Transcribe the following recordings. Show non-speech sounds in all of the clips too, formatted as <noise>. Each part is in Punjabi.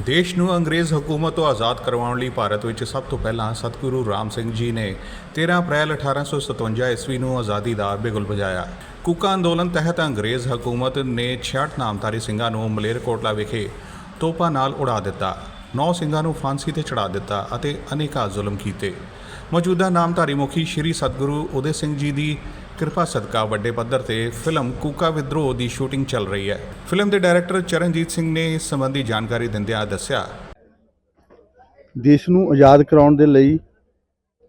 ਦੇਸ਼ ਨੂੰ ਅੰਗਰੇਜ਼ ਹਕੂਮਤ ਤੋਂ ਆਜ਼ਾਦ ਕਰਵਾਉਣ ਲਈ ਭਾਰਤ ਵਿੱਚ ਸਭ ਤੋਂ ਪਹਿਲਾਂ ਸਤਿਗੁਰੂ ਰਾਮ ਸਿੰਘ ਜੀ ਨੇ 13 ਅਪ੍ਰੈਲ 1857 ਈਸਵੀ ਨੂੰ ਆਜ਼ਾਦੀ ਦਾ ਬਿਗੁਲ ਵਜਾਇਆ ਕੁੱਕਾ ਅੰਦੋਲਨ ਤਹਿਤ ਅੰਗਰੇਜ਼ ਹਕੂਮਤ ਨੇ 66 ਨਾਮਧਾਰੀ ਸਿੰਘਾਂ ਨੂੰ ਮਲੇਰਕੋਟਲਾ ਵਿਖੇ ਤੋਪਾਂ ਨਾਲ ਉਡਾ ਦਿੱਤਾ। ਨੌ ਸਿੰਘਾਂ ਨੂੰ ਫਾਂਸੀ ਤੇ ਚੜਾ ਦਿੱਤਾ ਅਤੇ ਅਨੇਕਾਂ ਜ਼ੁਲਮ ਕੀਤੇ। ਮੌਜੂਦਾ ਨਾਮਧਾਰੀ ਮੁਖੀ ਸ਼੍ਰੀ ਸਤਿਗੁਰੂ ਉਦੇ ਸਿੰਘ ਜੀ ਦੀ ਕਿਰਪਾ ਸਦਕਾ ਵੱਡੇ ਪੱਧਰ ਤੇ ਫਿਲਮ ਕੂਕਾ ਵਿਦਰੋਹ ਦੀ ਸ਼ੂਟਿੰਗ ਚੱਲ ਰਹੀ ਹੈ। ਫਿਲਮ ਦੇ ਡਾਇਰੈਕਟਰ ਚਰਨਜੀਤ ਸਿੰਘ ਨੇ ਇਸ ਸੰਬੰਧੀ ਜਾਣਕਾਰੀ ਦਿੰਦਿਆਂ ਦੱਸਿਆ। ਦੇਸ਼ ਨੂੰ ਆਜ਼ਾਦ ਕਰਾਉਣ ਦੇ ਲਈ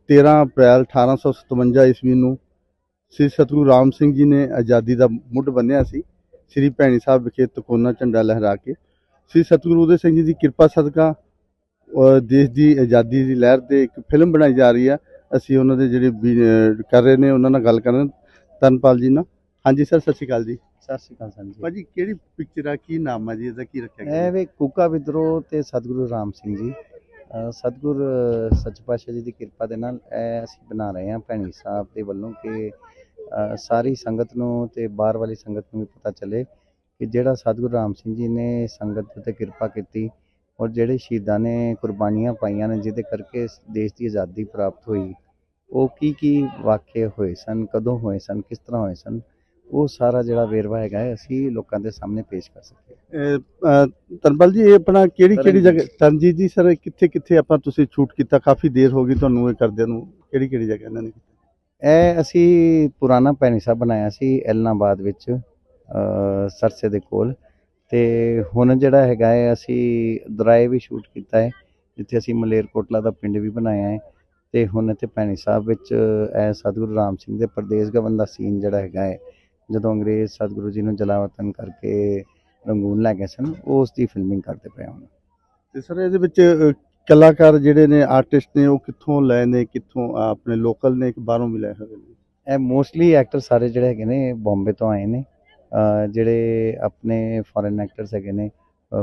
13 ਅਪ੍ਰੈਲ 1857 ਈਸਵੀ ਨੂੰ ਸ੍ਰੀ ਸਤਿਗੁਰੂ ਰਾਮ ਸਿੰਘ ਜੀ ਨੇ ਆਜ਼ਾਦੀ ਦਾ ਮੁੱਢ ਬੰਨਿਆ ਸੀ। ਸ੍ਰੀ ਭੈਣੀ ਸਾਹਿਬ ਵਿਖੇ ਤਕੋਨਾ ਝੰਡਾ ਲਹਿਰਾ ਕੇ ਸ੍ਰੀ ਸਤਿਗੁਰੂ ਉਦੇ ਸਿੰਘ ਜੀ ਦੀ ਕਿਰਪਾ ਸਦਕਾ ਦੇਸ਼ ਦੀ ਆਜ਼ਾਦੀ ਦੀ ਲਹਿਰ ਤੇ ਇੱਕ ਫਿਲਮ ਬਣਾਈ ਜਾ ਰਹੀ ਹੈ। ਅਸੀਂ ਉਹਨਾਂ ਦੇ ਜਿਹੜੇ ਵੀ, ਅ, ਕਰ ਰਹੇ ਨੇ ਉਹਨਾਂ ਨਾਲ ਗੱਲ ਕਰਨ ਤਨਪਾਲ ਜੀ ਨਾਲ। ਹਾਂਜੀ ਸਰ ਸਤਿ ਸ਼੍ਰੀ ਅਕਾਲ ਜੀ। ਸਤਿ ਸ਼੍ਰੀ ਅਕਾਲ ਸੰਜੀ ਭਾਜੀ ਕਿਹੜੀ ਪਿਕਚਰ ਆ ਕੀ ਨਾਮ ਆ ਜੀ? ਇਹਦਾ ਕੀ ਰੱਖਿਆ ਇਹ ਗਿਆ ਵੇ ਕੂਕਾ ਵਿਦਰੋਹ ਤੇ ਸਤਿਗੁਰੂ ਰਾਮ ਸਿੰਘ ਜੀ। ਅ, ਸਤਿਗੁਰ ਸੱਚ ਪਾਤਸ਼ਾਹ ਜੀ ਦੀ ਕਿਰਪਾ ਦੇ ਨਾਲ ਇਹ ਅਸੀਂ ਬਣਾ ਰਹੇ ਹਾਂ ਭੈਣੀ ਸਾਹਿਬ ਦੇ ਵੱਲੋਂ ਕਿ ਅ, ਸਾਰੀ ਸੰਗਤ ਨੂੰ ਤੇ ਬਾਹਰ ਵਾਲੀ ਸੰਗਤ ਨੂੰ ਵੀ ਪਤਾ ਚੱਲੇ ਕਿ ਜਿਹੜਾ ਸਤਿਗੁਰੂ ਰਾਮ ਸਿੰਘ ਜੀ ਨੇ ਸੰਗਤ ਤੇ ਕਿਰਪਾ ਕੀਤੀ ਔਰ ਜਿਹੜੇ ਸ਼ਹੀਦਾਂ ਨੇ ਕੁਰਬਾਨੀਆਂ ਪਾਈਆਂ ਨੇ ਜਿਹਦੇ ਕਰਕੇ ਇਸ ਦੇਸ਼ ਦੀ ਆਜ਼ਾਦੀ ਪ੍ਰਾਪਤ ਹੋਈ। ਉਹ ਕੀ ਕੀ ਵਾਕਿਆ ਹੋਏ ਸਨ ਕਦੋਂ ਹੋਏ ਸਨ ਕਿਸ ਤਰ੍ਹਾਂ ਹੋਏ ਸਨ ਉਹ ਸਾਰਾ ਜਿਹੜਾ ਵੇਰਵਾ ਹੈਗਾ ਹੈ, ਅਸੀਂ ਲੋਕਾਂ ਦੇ ਸਾਹਮਣੇ ਪੇਸ਼ ਕਰ ਸਕੀਏ ਤਨਪਾਲ ਜੀ ਇਹ ਆਪਣਾ ਕਿਹੜੀ ਕਿਹੜੀ ਜਗ੍ਹਾ ਤਰਨਜੀਤ ਜੀ ਸਰ ਕਿੱਥੇ ਕਿੱਥੇ ਆਪਾਂ ਤੁਸੀਂ ਸ਼ੂਟ ਕੀਤਾ? ਕਾਫੀ ਦੇਰ ਹੋ ਗਈ ਤੁਹਾਨੂੰ ਇਹ ਕਰਦਿਆਂ ਨੂੰ। ਕਿਹੜੀ ਕਿਹੜੀ ਜਗ੍ਹਾ ਇਹਨਾਂ ਨੇ ਇਹ ਅਸੀਂ ਪੁਰਾਣਾ ਸਾਹਿਬ ਬਣਾਇਆ ਸੀ ਐਲਨਾਬਾਦ ਵਿੱਚ ਅ, ਸਰਸੇ ਦੇ ਕੋਲ। ਤੇ ਹੁਣ ਜਿਹੜਾ ਹੈਗਾ ਹੈ ਅਸੀਂ ਦਰਾਏ ਵੀ ਸ਼ੂਟ ਕੀਤਾ ਹੈ ਜਿੱਥੇ ਅਸੀਂ ਮਲੇਰਕੋਟਲਾ ਦਾ ਪਿੰਡ ਵੀ ਬਣਾਇਆ ਹੈ। ਤੇ ਹੁਣ ਇੱਥੇ ਪੈਣੀ ਸਾਹਿਬ ਵਿੱਚ ਇਹ ਸਤਿਗੁਰੂ ਰਾਮ ਸਿੰਘ ਦੇ ਪਰਦੇਸ ਗਵਨ ਦਾ ਸੀਨ ਜਿਹੜਾ ਹੈਗਾ ਹੈ ਜਦੋਂ ਅੰਗਰੇਜ਼ ਸਤਿਗੁਰੂ ਜੀ ਨੂੰ ਜਲਾਵਤਨ ਕਰਕੇ ਰੰਗੂਨ ਲੈ ਗਏ ਸਨ ਉਸ ਦੀ ਫਿਲਮਿੰਗ ਕਰਦੇ ਪਏ ਹੁਣ। ਤੇ ਸਰ ਇਹਦੇ ਵਿੱਚ ਕਲਾਕਾਰ ਜਿਹੜੇ ਨੇ ਆਰਟਿਸਟ ਨੇ ਉਹ ਕਿੱਥੋਂ ਲਏ ਨੇ ਕਿੱਥੋਂ ਆਪਣੇ ਲੋਕਲ ਨੇ ਕਿ ਬਾਹਰੋਂ ਵੀ ਲਏ ਹੋਏ ਨੇ? ਇਹ ਮੋਸਟਲੀ ਐਕਟਰ ਸਾਰੇ ਜਿਹੜੇ ਹੈਗੇ ਨੇ ਬੰਬੇ ਤੋਂ ਆਏ ਨੇ। ਜਿਹੜੇ ਆਪਣੇ ਫੋਰਨ ਐਕਟਰਸ ਹੈਗੇ ਨੇ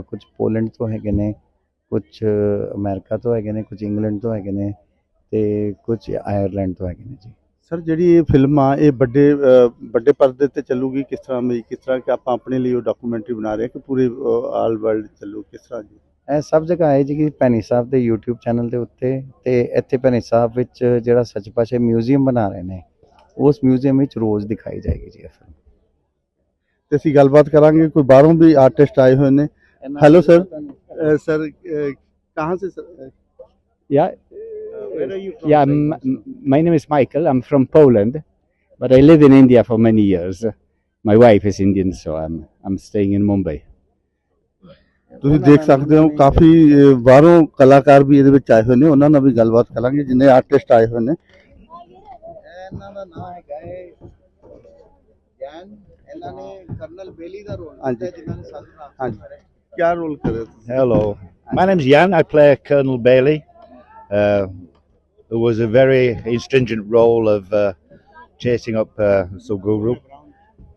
ਕੁਝ ਪੋਲੈਂਡ ਤੋਂ ਹੈਗੇ ਨੇ ਕੁਝ ਅਮਰੀਕਾ ਤੋਂ ਹੈਗੇ ਨੇ ਕੁਝ ਇੰਗਲੈਂਡ ਤੋਂ ਹੈਗੇ ਨੇ ਤੇ ਕੁਝ ਆਇਰਲੈਂਡ ਤੋਂ ਹੈਗੇ ਨੇ ਜੀ। ਸਰ ਜਿਹੜੀ ਇਹ ਫਿਲਮ ਆ ਇਹ ਵੱਡੇ ਵੱਡੇ ਪਰਦੇ ਤੇ ਚੱਲੂਗੀ ਕਿਸ ਤਰ੍ਹਾਂ ਵੀ ਕਿਸ ਤਰ੍ਹਾਂ ਕਿ ਆਪਾਂ ਆਪਣੇ ਲਈ ਉਹ ਡਾਕੂਮੈਂਟਰੀ ਬਣਾ ਰਹੇ ਹਾਂ ਕਿ ਪੂਰੇ ਆਲ ਵਰਲਡ ਚੱਲੂ ਕਿਸ ਤਰ੍ਹਾਂ ਜੀ? ਇਹ ਸਭ ਜਗ੍ਹਾ ਹੈ ਜੀ ਕਿ ਭੈਣੀ ਸਾਹਿਬ ਦੇ YouTube ਚੈਨਲ ਦੇ ਉੱਤੇ ਤੇ ਇੱਥੇ ਭੈਣੀ ਸਾਹਿਬ ਵਿੱਚ ਜਿਹੜਾ ਸੱਚ ਪਾਤਸ਼ਾਹ ਮਿਊਜ਼ੀਅਮ ਬਣਾ ਰਹੇ ਨੇ ਉਸ ਮਿਊਜ਼ੀਅਮ ਵਿੱਚ ਰੋਜ਼ ਦਿਖਾਈ ਜਾਏਗੀ ਜੀ ਇਹ ਫਿਲਮ ਤੇ ਅਸੀਂ ਗੱਲਬਾਤ ਕਰਾਂਗੇ ਕੋਈ ਬਾਹਰੋਂ ਵੀ ਆਰਟਿਸਟ ਆਏ ਹੋਏ ਨੇ। Hello, sir. ਸਰ ਕਹਾਂ ਸੇ sir Yeah, where are you yeah. M- m- my name is Michael. I'm from Poland, but I live in India for many years. My wife is Indian, so I'm I'm staying in Mumbai. ਤੁਸੀਂ ਦੇਖ ਸਕਦੇ ਹੋ ਕਾਫੀ ਅ, ਬਾਹਰੋਂ ਕਲਾਕਾਰ ਵੀ ਇਹਦੇ ਵਿੱਚ ਆਏ ਹੋਏ ਨੇ ਉਹਨਾਂ ਨਾਲ ਵੀ ਗੱਲਬਾਤ ਕਰਾਂਗੇ ਜਿੰਨੇ ਆਰਟਿਸਟ ਆਏ ਹੋਏ ਨੇ ਇਹਨਾਂ ਦਾ ਨਾਮ ਹੈਗਾ ਹੈ ਗਿਆਨ ਇਹਨਾਂ ਨੇ ਕਰਨਲ ਬੇਲੀ ਦਾ ਰੋਲ ਹਾਂਜੀ। ਕੀਤਾ ਜਿਨ੍ਹਾਂ ਨੇ ਸਾਨੂੰ ਰਾਮ ਹਾਂਜੀ ਕੀ ਰੋਲ ਕਰੇ Hello, my name's Jan. I play Colonel Bailey, uh, who was a very stringent role of uh, chasing up uh, Suguru.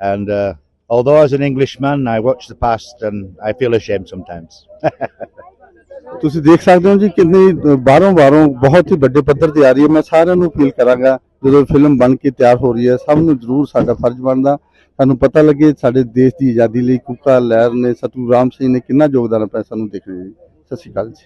And uh, although I an Englishman, I watch the past and I feel ashamed sometimes. <laughs> ਤੁਸੀਂ ਦੇਖ ਸਕਦੇ ਹੋ ਜੀ ਕਿੰਨੀ ਬਾਹਰੋਂ ਬਾਹਰੋਂ ਬਹੁਤ ਹੀ ਵੱਡੇ ਪੱਧਰ ਤੇ ਆ ਰਹੀ ਹੈ ਮੈਂ ਸਾਰਿਆਂ ਨੂੰ ਅਪੀਲ ਕਰਾਂਗਾ ਜਦੋਂ ਫਿਲਮ ਬਣ ਕੇ ਤਿਆਰ ਹੋ ਰਹੀ ਹੈ ਸਭ ਨੂੰ ਜ਼ਰੂਰ ਸਾਡਾ ਫਰਜ਼ ਬਣਦਾ ਸਾਨੂੰ ਪਤਾ ਲੱਗੇ ਸਾਡੇ ਦੇਸ਼ ਦੀ ਆਜ਼ਾਦੀ ਲਈ ਕੁਕਾ ਲਹਿਰ ਨੇ ਸਤਿਗੁਰੂ ਰਾਮ ਸਿੰਘ ਨੇ ਕਿੰਨਾ ਯੋਗਦਾਨ ਪਾਇਆ ਸਾਨੂੰ ਦੇਖਣਾ ਜੀ ਸਤਿ ਸ਼੍ਰੀ ਅਕਾਲ ਜੀ